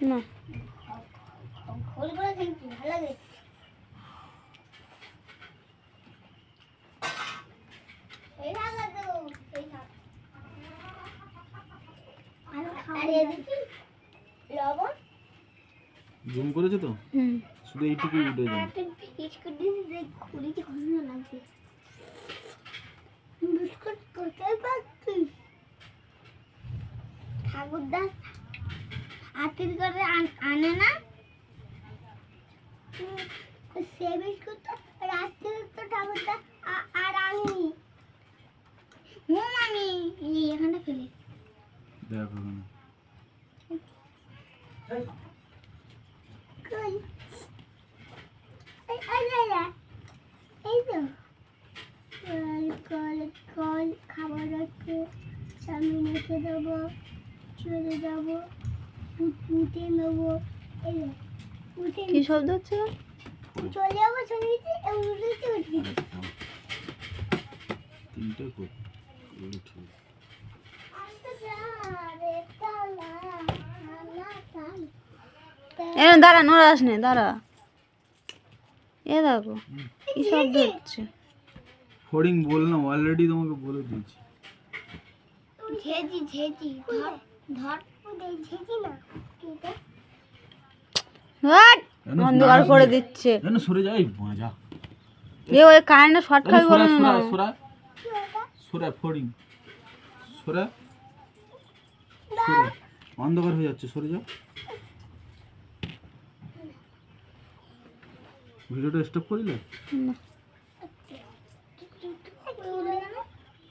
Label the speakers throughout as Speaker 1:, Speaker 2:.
Speaker 1: না।
Speaker 2: জুম করেছে তো? শুধু এইটুকুই উঠে যায়
Speaker 3: বিস্কুট দিয়ে দেখ খুঁড়িতে হাতির করে আন- না। সে বিস্কুট তো রাত্রে তো ঠাকুরদা আ- আর আনিনি। মোম আনি। এই এখানটা ফেলে।
Speaker 2: দেখো এখানে।
Speaker 3: কই? এই এই এই, তো। কল কল কল খাবার হচ্ছে সামনে রেখে দেবো চলে যাব।
Speaker 1: কি শব্দ হচ্ছে?
Speaker 3: চলে যাব চলে উঠেছি উঠবি
Speaker 2: তিনটে কর এগুলো ঠিক
Speaker 1: দাঁড়া নড়াস নে দাঁড়া। এ দেখো কি শব্দ হচ্ছে?
Speaker 2: ফড়িং বললাম অলরেডি তোমাকে বলে দিয়েছি।
Speaker 3: ঝেঁজি ঝেঁজি ধর ধর।
Speaker 1: অন্ধকার করে দিচ্ছে।
Speaker 2: সরে যাই মজা।
Speaker 1: এ ওই কারেন্টে শর্ট খাবি বলে না
Speaker 2: সোরা। সোরা ফড়িং সোরা। অন্ধকার হয়ে যাচ্ছে সরে যাও ভিডিওটা স্টপ করিলে?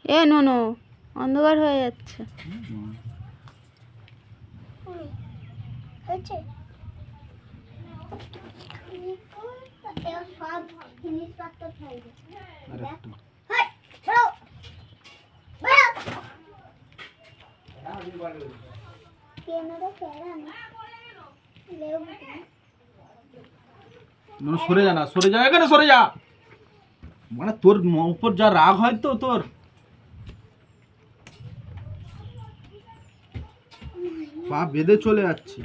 Speaker 1: এ নো নো। অন্ধকার হয়ে যাচ্ছে।
Speaker 3: হয়েছে সব জিনিসপত্র।
Speaker 2: মানে সরে। যা না সরে যা এখানে সরে যা। মানে তোর উপর যা রাগ হয় তো তোর। পা বেঁধে চলে যাচ্ছে।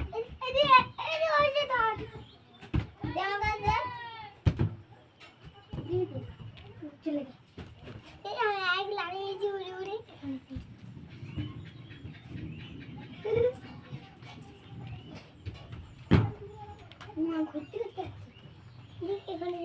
Speaker 3: ঘুরতে ঘুরতে আসছি এখানে